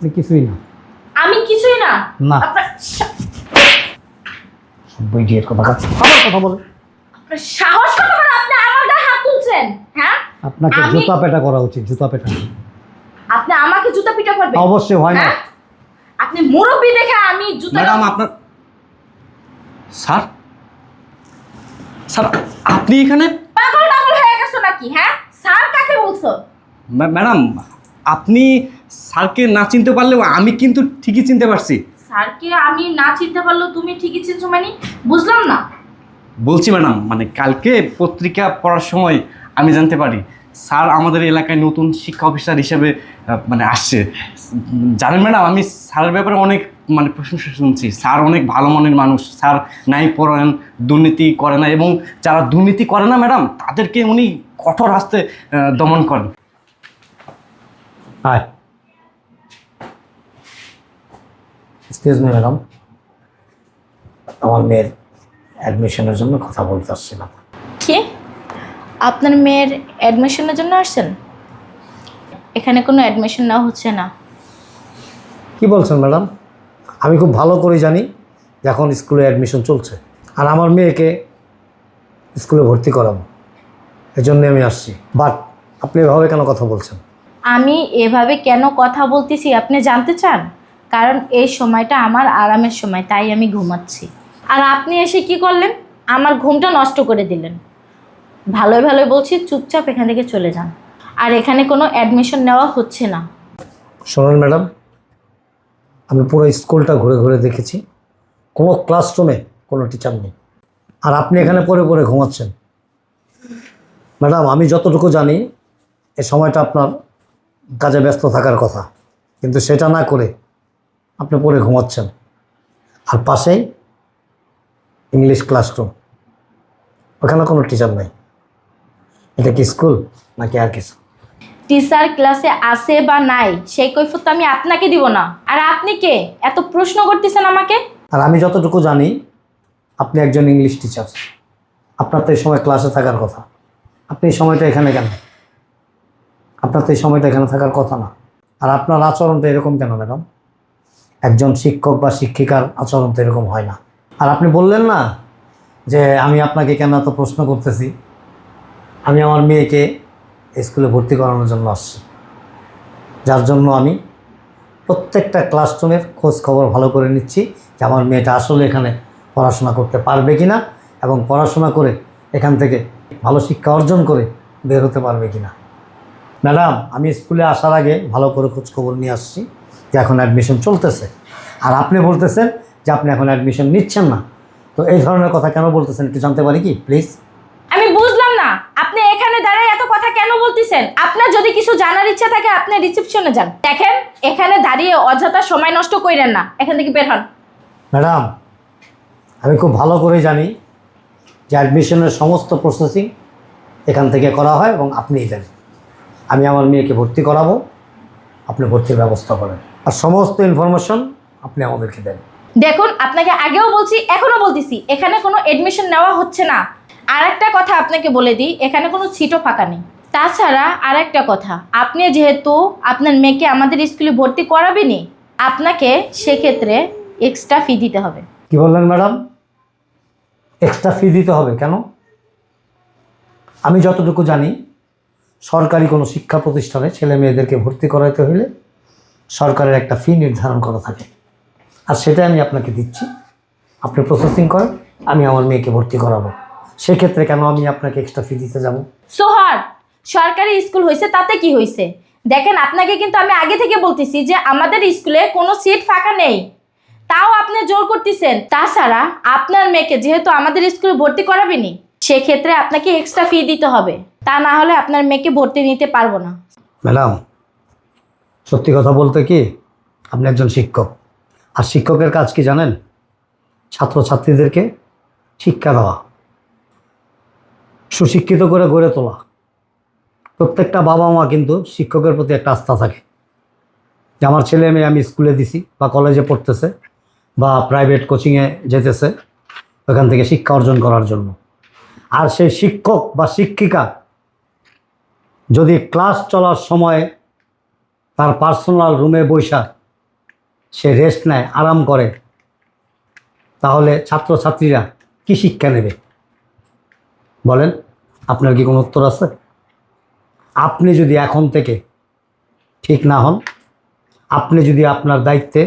আপনি কিছুই না। আমি কিছুই না। না। আপনার দিয়ে কথা। আবার কথা বলে। আপনার সাহস কত বড় আপনি আমার গায়ে হাত তুলছেন হ্যাঁ? আপনাকে আমি- জুতা পেটা করা উচিত জুতা পেটা। আপনি আমাকে জুতা পিটা করবেন? অবশ্যই হয় না। হ্যাঁ? আপনি মুরব্বী দেখে আমি জুতা ম্যাডাম আপনার স্যার? স্যার আপনি এখানে পাগল টাগল হয়ে গেছো নাকি হ্যাঁ? স্যার কাকে বলছো? ম্যা- ম্যাডাম আপনি স্যারকে না চিনতে পারলেও আমি কিন্তু ঠিকই চিনতে পারছি। স্যারকে আমি না চিনতে পারলেও তুমি ঠিকই চিনছো মানে বুঝলাম না। বলছি ম্যাডাম মানে কালকে পত্রিকা পড়ার সময় আমি জানতে পারি স্যার আমাদের এলাকায় নতুন শিক্ষা অফিসার হিসেবে মানে আসছে। জানেন ম্যাডাম আমি স্যারের ব্যাপারে অনেক মানে প্রশংসা শুনছি। স্যার অনেক ভালো মনের মানুষ। স্যার নাই পড়েন দুর্নীতি করে না এবং যারা দুর্নীতি করে না ম্যাডাম তাদেরকে উনি কঠোর হাস্তে দমন করেন। হাই এক্সকিউজ মি ম্যাডাম আমার মেয়ের অ্যাডমিশনের জন্য কথা বলতে আসছিলাম কি? আপনার মেয়ের অ্যাডমিশনের জন্য আসছেন? এখানে কোনো অ্যাডমিশন নেওয়া হচ্ছে না। কি বলছেন ম্যাডাম আমি খুব ভালো করে জানি যে এখন স্কুলে অ্যাডমিশন চলছে। আর আমার মেয়েকে স্কুলে ভর্তি করাবো। এজন্য আমি আসছি। বাট আপনি এভাবে কেন কথা বলছেন? আমি এভাবে কেন কথা বলতেছি আপনি জানতে চান? কারণ এই সময়টা আমার আরামের সময়, তাই আমি ঘুমাচ্ছি। আর আপনি এসে কি করলেন? আমার ঘুমটা নষ্ট করে দিলেন। ভালোই ভালোই বলছি, চুপচাপ এখান থেকে চলে যান। আর এখানে কোনো অ্যাডমিশন নেওয়া হচ্ছে না। শোনেন ম্যাডাম, আমি পুরো স্কুলটা ঘুরে ঘুরে দেখেছি। কোনো ক্লাসরুমে কোনো টিচার নেই। আর আপনি এখানে পরে পরে ঘুমাচ্ছেন। ম্যাডাম, আমি যতটুকু জানি, এ সময়টা আপনার কাজে ব্যস্ত থাকার কথা। কিন্তু সেটা না করে আপনি পড়ে ঘুমাচ্ছেন। আর পাশেই ইংলিশ ক্লাসরুম ওখানে কোনো টিচার নেই। এটা কি স্কুল নাকি আর কিছু? টিচার ক্লাসে আসে বা নাই সেই কৈফত আমি আপনাকে দিব না। আর আপনি কে? এত প্রশ্ন করতেছেন আমাকে? আর আমি যতটুকু জানি আপনি একজন ইংলিশ টিচার আপনার তো এই সময় ক্লাসে থাকার কথা। আপনি এই সময়টা এখানে কেন? আপনার তো এই সময়টা এখানে থাকার কথা না। আর আপনার আচরণটা এরকম কেন ম্যাডাম? একজন শিক্ষক বা শিক্ষিকার আচরণ তো এরকম হয় না। আর আপনি বললেন না যে আমি আপনাকে কেন এত প্রশ্ন করতেছি? আমি আমার মেয়েকে স্কুলে ভর্তি করানোর জন্য আসছি। যার জন্য আমি প্রত্যেকটা ক্লাসরুমের খোঁজ খবর ভালো করে নিচ্ছি যে আমার মেয়েটা আসলে এখানে পড়াশোনা করতে পারবে কি না এবং পড়াশোনা করে এখান থেকে ভালো শিক্ষা অর্জন করে বের হতে পারবে কি না ম্যাডাম আমি স্কুলে আসার আগে ভালো করে খোঁজখবর নিয়ে আসছি যে এখন অ্যাডমিশন চলতেছে। আর আপনি বলতেছেন যে আপনি এখন অ্যাডমিশন নিচ্ছেন না। তো এই ধরনের কথা কেন বলতেছেন একটু জানতে পারি কি প্লিজ আমি বুঝলাম না। আপনি এখানে দাঁড়ায় এত কথা কেন বলতেছেন? আপনার যদি কিছু জানার ইচ্ছা থাকে আপনি রিসেপশনে যান। দেখেন এখানে দাঁড়িয়ে অযথা সময় নষ্ট করেন না। এখান থেকে বের হন। ম্যাডাম আমি খুব ভালো করে জানি যে অ্যাডমিশনের সমস্ত প্রসেসিং এখান থেকে করা হয় এবং আপনিই দেন। আমি আমার মেয়েকে ভর্তি করাবো। আপনি ভর্তির ব্যবস্থা করেন। আর সমস্ত ইনফরমেশন আপনি আমাদেরকে দেন। দেখুন আপনাকে আগেও বলছি এখনও বলতেছি এখানে কোনো এডমিশন নেওয়া হচ্ছে না। আর একটা কথা আপনাকে বলে দিই এখানে কোনো সিটও ফাঁকা নেই। তাছাড়া আর একটা কথা আপনি যেহেতু আপনার মেয়েকে আমাদের স্কুলে ভর্তি করাবেনই আপনাকে সেক্ষেত্রে এক্সট্রা ফি দিতে হবে। কি বললেন ম্যাডাম এক্সট্রা ফি দিতে হবে কেন? আমি যতটুকু জানি সরকারি কোনো শিক্ষা প্রতিষ্ঠানে ছেলে মেয়েদেরকে ভর্তি করাইতে হলে সরকারের একটা ফি নির্ধারণ করা থাকে। আর সেটা আমি আপনাকে দিচ্ছি। আপনি প্রসেসিং করেন, আমি আমার মেয়েকে ভর্তি করাবো। সেক্ষেত্রে কেন আমি আপনাকে এক্সট্রা ফি দিতে যাব? সোহার সরকারি স্কুল হয়েছে তাতে কি হয়েছে দেখেন, আপনাকে কিন্তু আমি আগে থেকে বলতেছি যে আমাদের স্কুলে কোনো সিট ফাঁকা নেই। তাও আপনি জোর করতেছেন। তাছাড়া আপনার মেয়েকে যেহেতু আমাদের স্কুলে ভর্তি করাবেনি, সেক্ষেত্রে আপনাকে এক্সট্রা ফি দিতে হবে। তা না হলে আপনার মেয়েকে ভর্তি নিতে পারব না। ম্যাডাম, সত্যি কথা বলতে কি, আপনি একজন শিক্ষক। আর শিক্ষকের কাজ কি জানেন? ছাত্রছাত্রীদেরকে শিক্ষা দেওয়া। সুশিক্ষিত করে গড়ে তোলা। প্রত্যেকটা বাবা মা কিন্তু শিক্ষকের প্রতি একটা আস্থা থাকে। যে আমার ছেলে মেয়ে আমি স্কুলে দিছি বা কলেজে পড়তেছে বা প্রাইভেট কোচিংয়ে যেতেছে, ওখান থেকে শিক্ষা অর্জন করার জন্য। আর সেই শিক্ষক বা শিক্ষিকা যদি ক্লাস চলার সময় তার পার্সোনাল রুমে বৈশা সে রেস্ট নেয়, আরাম করে, তাহলে ছাত্রছাত্রীরা কি শিক্ষা নেবে? বলেন, আপনার কি কোনো উত্তর আছে? আপনি যদি এখন থেকে ঠিক না হন, আপনি যদি আপনার দায়িত্বে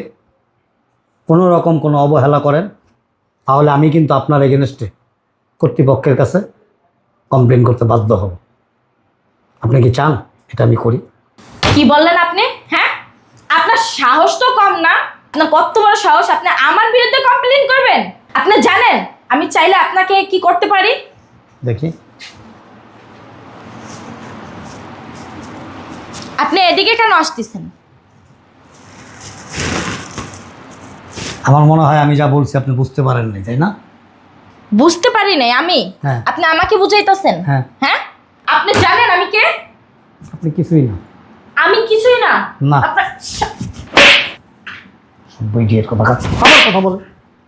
কোনো রকম কোনো অবহেলা করেন, তাহলে আমি কিন্তু আপনার এগেনস্টে কর্তৃপক্ষের কাছে কমপ্লেন করতে বাধ্য হব। আপনি কি চান এটা আমি করি? কি বললেন আপনি? হ্যাঁ? আপনার সাহস তো কম না? আপনার কত বড় সাহস? আপনি আমার বিরুদ্ধে কমপ্লেন করবেন? আপনি জানেন আমি চাইলে আপনাকে কি করতে পারি? দেখি। আপনি এদিকে কেন আসতেছেন? আমার মনে হয় আমি যা বলছি আপনি বুঝতে পারেন নাই তাই না? বুঝতে পারি নাই আমি। হ্যাঁ। আপনি আমাকে বুঝাইতেছেন? হ্যাঁ। হ্যাঁ? আপনি জানেন আমি কে? আপনি কিছুই না। আমি কিছুই না। না। আপনার সা- বই দিয়ে কথা কাজ আবার কথা বলে।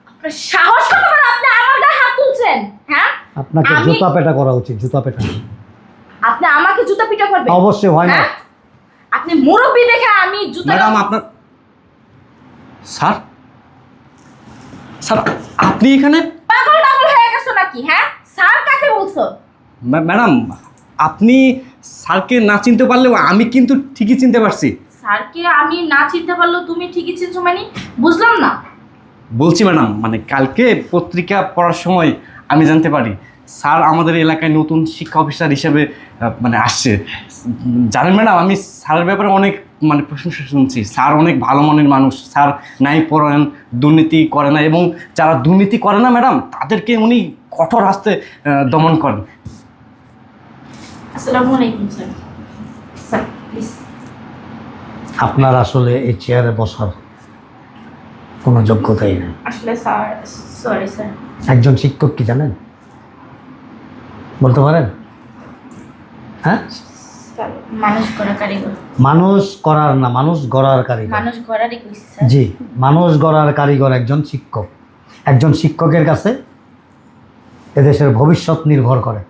আপনার সাহস কত বড়? আপনি আমার গায়ে হাত তুলছেন হ্যাঁ? আপনাকে আমি- জুতা পেটা করা উচিত জুতা পেটা। আপনি আমাকে জুতা পিটা করবেন? অবশ্যই হয় না হ্যাঁ? আপনি মুরব্বী দেখে আমি জুতা ম্যাডাম আপনার স্যার? স্যার আপনি এখানে পাগল পাগল হয়ে গেছো নাকি হ্যাঁ? স্যার কাকে বলছো? ম্যা- ম্যাডাম আপনি স্যারকে না চিনতে পারলেও আমি কিন্তু ঠিকই চিনতে পারছি। স্যারকে আমি না চিনতে পারলেও তুমি ঠিকই চিনছো মানে বুঝলাম না। বলছি ম্যাডাম মানে কালকে পত্রিকা পড়ার সময় আমি জানতে পারি স্যার আমাদের এলাকায় নতুন শিক্ষা অফিসার হিসেবে মানে আসছে। জানেন ম্যাডাম আমি স্যারের ব্যাপারে অনেক মানে প্রশংসা শুনছি। স্যার অনেক ভালো মনের মানুষ। স্যার নাই পড়েন দুর্নীতি করে না এবং যারা দুর্নীতি করে না ম্যাডাম তাদেরকে উনি কঠোর হাস্তে দমন করেন। আসসালামু আলাইকুম স্যার। স্যার প্লিজ আপনার আসলে এই চেয়ারে বসার কোনো যোগ্যতাই নেই। আসলে স্যার সরি স্যার। একজন শিক্ষক কি জানেন? বলতে পারেন? হ্যাঁ? মানুষ কারিগর। মানুষ করার না মানুষ গড়ার কারিগর। মানুষ গড়ারই জি মানুষ গড়ার কারিগর একজন শিক্ষক। একজন শিক্ষকের কাছে এদেশের ভবিষ্যৎ নির্ভর করে।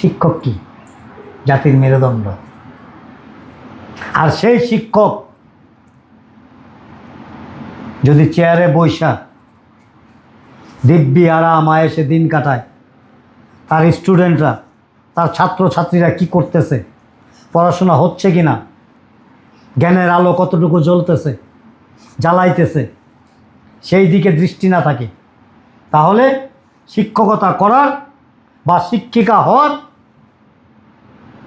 শিক্ষক কি? জাতির মেরুদণ্ড। আর সেই শিক্ষক যদি চেয়ারে বৈশা, দিব্যি, আরাম আয়েসে দিন কাটায়, তার স্টুডেন্টরা, তার ছাত্রছাত্রীরা কি করতেছে? পড়াশোনা হচ্ছে কি না জ্ঞানের আলো কতটুকু জ্বলতেছে? জ্বালাইতেছে? সেই দিকে দৃষ্টি না থাকে। তাহলে শিক্ষকতা করার বা শিক্ষিকা হওয়ার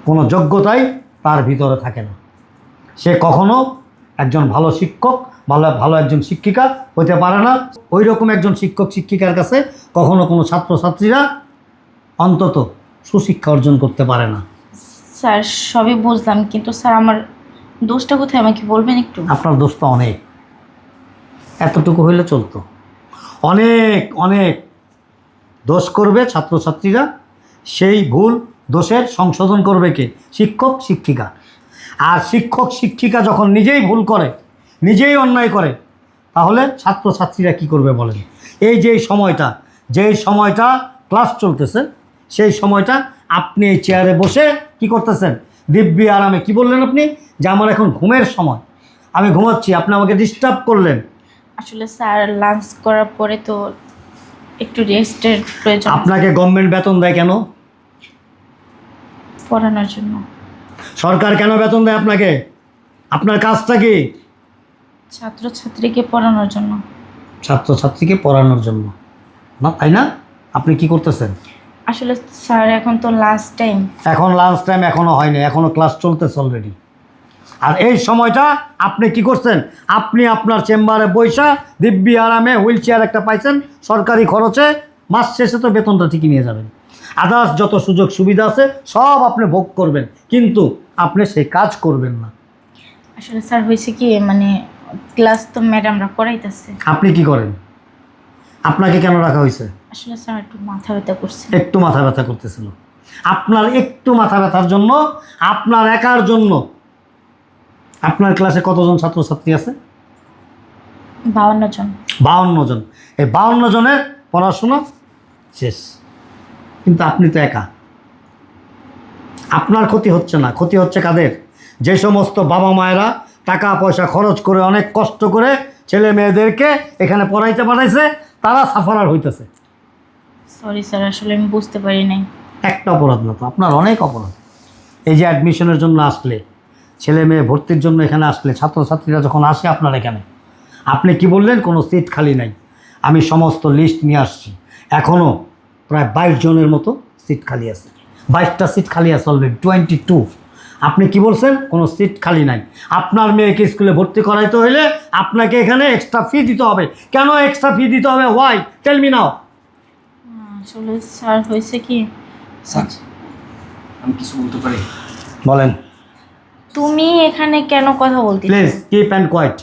কোনো যোগ্যতাই তার ভিতরে থাকে না। সে কখনো একজন ভালো শিক্ষক ভালো ভালো একজন শিক্ষিকা হতে পারে না। ওই রকম একজন শিক্ষক শিক্ষিকার কাছে কখনো কোনো ছাত্রছাত্রীরা অন্তত সুশিক্ষা অর্জন করতে পারে না। স্যার সবই বুঝলাম কিন্তু স্যার আমার দোষটা কোথায়? আমাকে বলবেন একটু? আপনার দোষ তো অনেক। এতটুকু হইলে চলতো। অনেক অনেক দোষ করবে ছাত্রছাত্রীরা। সেই ভুল দোষের সংশোধন করবে কে? শিক্ষক শিক্ষিকা। আর শিক্ষক শিক্ষিকা যখন নিজেই ভুল করে নিজেই অন্যায় করে তাহলে ছাত্রছাত্রীরা কি করবে বলেন? এই যে সময়টা যেই সময়টা ক্লাস চলতেছে সেই সময়টা আপনি এই চেয়ারে বসে কি করতেছেন? দিব্যি আরামে কি বললেন আপনি? যে আমার এখন ঘুমের সময়। আমি ঘুমাচ্ছি আপনি আমাকে ডিস্টার্ব করলেন। আসলে স্যার লাঞ্চ করার পরে তো একটু রেস্টের প্রয়োজন। আপনাকে গভর্নমেন্ট বেতন দেয় কেন? পড়ানোর জন্য। সরকার কেন বেতন দেয় আপনাকে? আপনার কাজটা কি? ছাত্রছাত্রীকে পড়ানোর জন্য। ছাত্রছাত্রীকে পড়ানোর জন্য। না তাই না? আপনি কি করতেছেন? আসলে স্যার এখন তো লাস্ট টাইম এখন লাঞ্চ টাইম এখনও হয়নি এখনও ক্লাস চলতেছে অলরেডি আর এই সময়টা আপনি কি করছেন? আপনি আপনার চেম্বারে বৈশা দিব্যি আরামে হুইল চেয়ার একটা পাইছেন সরকারি খরচে মাস শেষে তো বেতনটা ঠিকই নিয়ে যাবেন। আদার্স যত সুযোগ সুবিধা আছে সব আপনি ভোগ করবেন। কিন্তু আপনি সেই কাজ করবেন না। আসলে স্যার হয়েছে কি মানে ক্লাস তো ম্যাডামরা করাইতেছে। আপনি কি করেন? আপনাকে কেন রাখা হয়েছে? আসলে স্যার একটু মাথা ব্যথা করছে। একটু মাথা ব্যথা করতেছিল। আপনার একটু মাথা ব্যথার জন্য আপনার একার জন্য আপনার ক্লাসে কতজন ছাত্রছাত্রী আছে? বাউন্ন জন। বাউন্ন জন। এই বাউন্ন জনের পড়াশোনা শেষ। কিন্তু আপনি তো একা। আপনার ক্ষতি হচ্ছে না। ক্ষতি হচ্ছে কাদের? যে সমস্ত বাবা মায়েরা টাকা পয়সা খরচ করে অনেক কষ্ট করে ছেলে মেয়েদেরকে এখানে পড়াইতে পাঠাইছে তারা সাফারার হইতেছে। সরি স্যার আসলে আমি বুঝতে পারি নাই। একটা অপরাধ না তো আপনার অনেক অপরাধ। এই যে অ্যাডমিশনের জন্য আসলে ছেলে মেয়ে ভর্তির জন্য এখানে আসলে ছাত্রছাত্রীরা যখন আসে আপনার এখানে আপনি কি বললেন? কোনো সিট খালি নাই। আমি সমস্ত লিস্ট নিয়ে আসছি। এখনও প্রায় বাইশ জনের মতো সিট খালি আছে। বাইশটা সিট খালি আছে অলরেডি টোয়েন্টি টু আপনি কি বলছেন? কোনো সিট খালি নাই। আপনার মেয়েকে স্কুলে ভর্তি করাইতে হলে আপনাকে এখানে এক্সট্রা ফি দিতে হবে। কেন এক্সট্রা ফি দিতে হবে? ওয়াই টেল মি নাও আসলে স্যার হয়েছে কি? স্যার আমি কিছু বলতে পারি? বলেন। তুমি এখানে কেন কথা বলতে প্লিজ কিপ অ্যান্ড কোয়াইট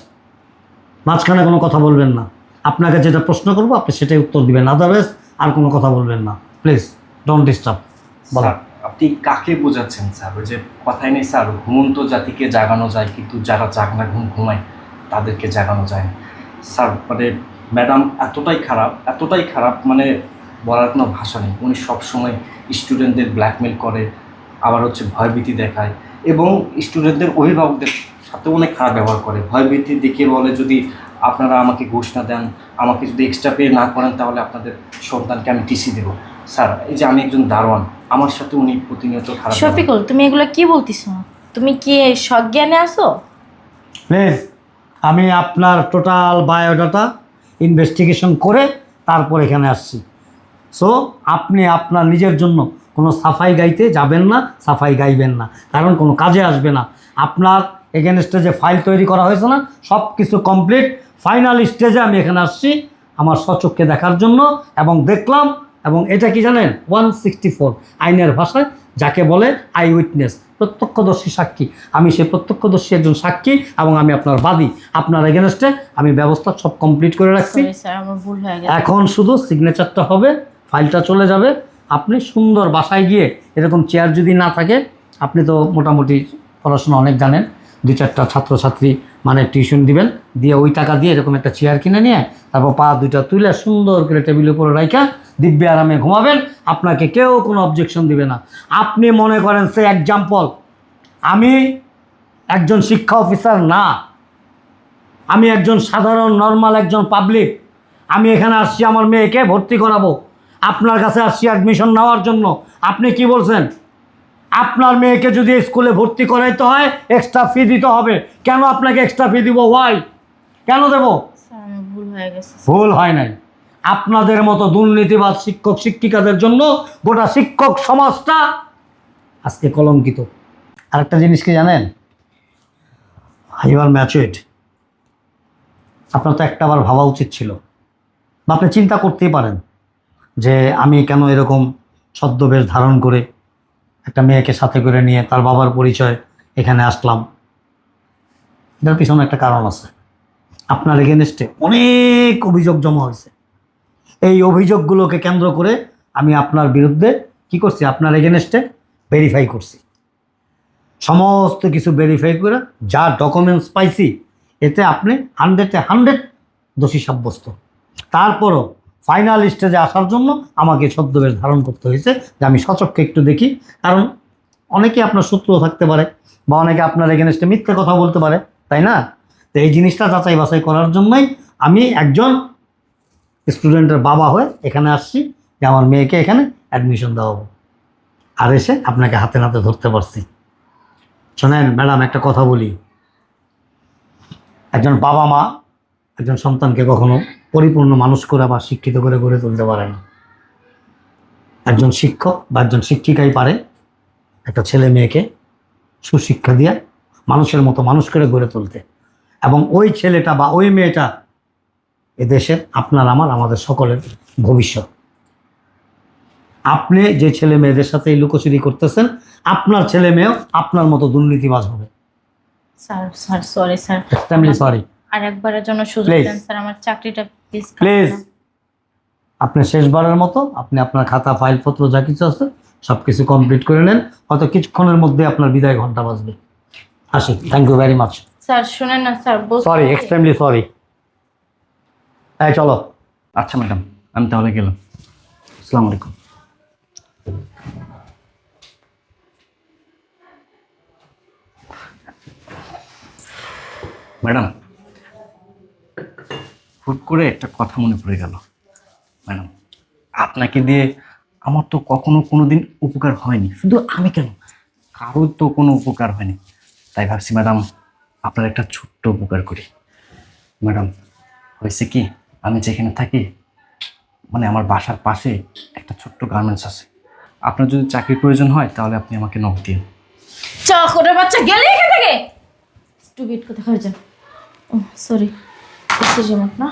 মাঝখানে কোনো কথা বলবেন না। আপনাকে যেটা প্রশ্ন করব আপনি সেটাই উত্তর দিবেন। আদারওয়াইজ আর কোনো কথা বলবেন না। প্লিজ ডোন্ট ডিস্টার্ব বলেন। আপনি কাকে বোঝাচ্ছেন, স্যার? ওই যে কথাই নেই, স্যার। ঘুমন্ত জাতিকে জাগানো যায়, কিন্তু যারা জাগনা ঘুম ঘুমায়, তাদেরকে জাগানো যায় না। স্যার মানে ম্যাডাম এতটাই খারাপ এতটাই খারাপ মানে বলার কোনো ভাষা নেই। উনি সবসময় স্টুডেন্টদের ব্ল্যাকমেল করে, আবার হচ্ছে ভয়ভীতি দেখায়। এবং স্টুডেন্টদের অভিভাবকদের সাথে অনেক খারাপ ব্যবহার করে। ভয়ভীতি দেখিয়ে বলে যদি আপনারা আমাকে ঘুষ না দেন আমাকে যদি এক্সট্রা পে না করেন তাহলে আপনাদের সন্তানকে আমি টিসি দেবো। স্যার এই যে আমি একজন দারোয়ান আমার সাথে উনি প্রতিনিয়ত খারাপ শফিকুল তুমি এগুলো কি বলতেছো? তুমি কি সজ্ঞানে আসো প্লিজ আমি আপনার টোটাল বায়োডাটা ইনভেস্টিগেশন করে তারপর এখানে আসছি। সো আপনি আপনার নিজের জন্য কোনো সাফাই গাইতে যাবেন না সাফাই গাইবেন না। কারণ কোনো কাজে আসবে না। আপনার এগেনস্টে যে ফাইল তৈরি করা হয়েছে না সব কিছু কমপ্লিট ফাইনাল স্টেজে আমি এখানে আসছি আমার সচক্ষে দেখার জন্য এবং দেখলাম এবং এটা কি জানেন? ওয়ান সিক্সটি ফোর আইনের ভাষায় যাকে বলে আই উইটনেস প্রত্যক্ষদর্শী সাক্ষী। আমি সেই প্রত্যক্ষদর্শী একজন সাক্ষী এবং আমি আপনার বাদী। আপনার এগেনস্টে আমি ব্যবস্থা সব কমপ্লিট করে রাখছি। এখন শুধু সিগনেচারটা হবে ফাইলটা চলে যাবে। আপনি সুন্দর বাসায় গিয়ে এরকম চেয়ার যদি না থাকে আপনি তো মোটামুটি পড়াশোনা অনেক জানেন। দু চারটা ছাত্রছাত্রী মানে টিউশন দিবেন, দিয়ে ওই টাকা দিয়ে এরকম একটা চেয়ার কিনে নিয়ে তারপর পা দুইটা তুলে সুন্দর করে টেবিলের উপরে রাখা দিব্য আরামে ঘুমাবেন, আপনাকে কেউ কোনো অবজেকশন দিবে না। আপনি মনে করেন সে এক্সাম্পল আমি একজন শিক্ষা অফিসার না, আমি একজন সাধারণ নর্মাল একজন পাবলিক আমি এখানে আসছি আমার মেয়েকে ভর্তি করাবো, আপনার কাছে আসছি অ্যাডমিশন নেওয়ার জন্য, আপনি কি বলছেন? আপনার মেয়েকে যদি স্কুলে ভর্তি করাইতে হয় এক্সট্রা ফি দিতে হবে। কেন আপনাকে এক্সট্রা ফি দিব? ওয়াই কেন দেব? ভুল হয়ে গেছে ভুল হয় নাই। আপনাদের মতো দুর্নীতিবাদ শিক্ষক শিক্ষিকাদের জন্য গোটা শিক্ষক সমাজটা আজকে কলঙ্কিত। আরেকটা জিনিস কি জানেন? ইউ আর ম্যাচুয়েড আপনার তো একটা বার ভাবা উচিত ছিল। বা আপনি চিন্তা করতেই পারেন যে আমি কেন এরকম ছদ্মবেশ ধারণ করে একটা মেয়েকে সাথে করে নিয়ে তার বাবার পরিচয় এখানে আসলাম। এটার পিছনে একটা কারণ আছে। আপনার এগেনস্টে অনেক অভিযোগ জমা হয়েছে। এই অভিযোগগুলোকে কেন্দ্র করে আমি আপনার বিরুদ্ধে কি করছি, আপনার এগেনস্টে ভেরিফাই করছি। সমস্ত কিছু ভেরিফাই করে যা ডকুমেন্টস পাইছি, এতে আপনি হান্ড্রেডে হান্ড্রেড দোষী সাব্যস্ত। তারপরও ফাইনাল স্টেজে আসার জন্য আমাকে ছদ্মবেশ ধারণ করতে হয়েছে, যে আমি সচক্ষে একটু দেখি। কারণ অনেকে আপনার শত্রু থাকতে পারে, বা অনেকে আপনার এগেনস্টে মিথ্যে কথা বলতে পারে, তাই না? তো এই জিনিসটা যাচাই বাছাই করার জন্যই আমি একজন স্টুডেন্টের বাবা হয়ে এখানে আসছি, যে আমার মেয়েকে এখানে অ্যাডমিশন দেওয়াবো। আর এসে আপনাকে হাতে নাতে ধরতে পারছি। শোনেন, ম্যাডাম, একটা কথা বলি। একজন বাবা মা, একজন সন্তানকে কখনো পরিপূর্ণ মানুষ করে বা শিক্ষিত করে গড়ে তুলতে পারে না। একজন শিক্ষক বা একজন শিক্ষিকাই পারে একটা ছেলে মেয়েকে সুশিক্ষা দিয়ে মানুষের মতো মানুষ করে গড়ে তুলতে। এবং ওই ছেলেটা বা ওই মেয়েটা এদেশের আপনার আমার আমাদের সকলের ভবিষ্যৎ। আপনি যে ছেলে মেয়েদের সাথে এই লুকোচুরি করতেছেন আপনার ছেলে মেয়েও আপনার মতো দুর্নীতিবাজ হবে। Sir sir sorry sir. Sorry আর একবারের জন্য সুযোগ দেন স্যার আমার চাকরিটা প্লিজ আপনি শেষবারের মতো আপনি আপনার খাতা ফাইলপত্র যা কিছু আছে সব কিছু কমপ্লিট করে নেন। হয়তো কিছুক্ষণের মধ্যে আপনার বিদায় ঘণ্টা বাজবে। আসি। Thank you very much sir শুনেন না স্যার সরি এক্সট্রিমলি সরি হ্যাঁ চলো। আচ্ছা ম্যাডাম আমি তাহলে গেলাম। আসসালামু আলাইকুম। ম্যাডাম হুট করে একটা কথা মনে পড়ে গেল। ম্যাডাম, আপনাকে দিয়ে আমার তো কখনো কোনো দিন উপকার হয়নি। শুধু আমি কেন? কারোর তো কোনো উপকার হয়নি। তাই ভাবছি, ম্যাডাম, আপনার একটা ছোট্ট উপকার করি। ম্যাডাম, হয়েছে কি, আমি যেখানে থাকি মানে আমার বাসার পাশে একটা ছোট্ট গার্মেন্টস আছে। আপনার যদি চাকরির প্রয়োজন হয়, তাহলে আপনি আমাকে নক দিন। চাকরের বাচ্চা, গেলে এখান থেকে। স্টুপিড কথা হয়ে যান সরি যেমন না?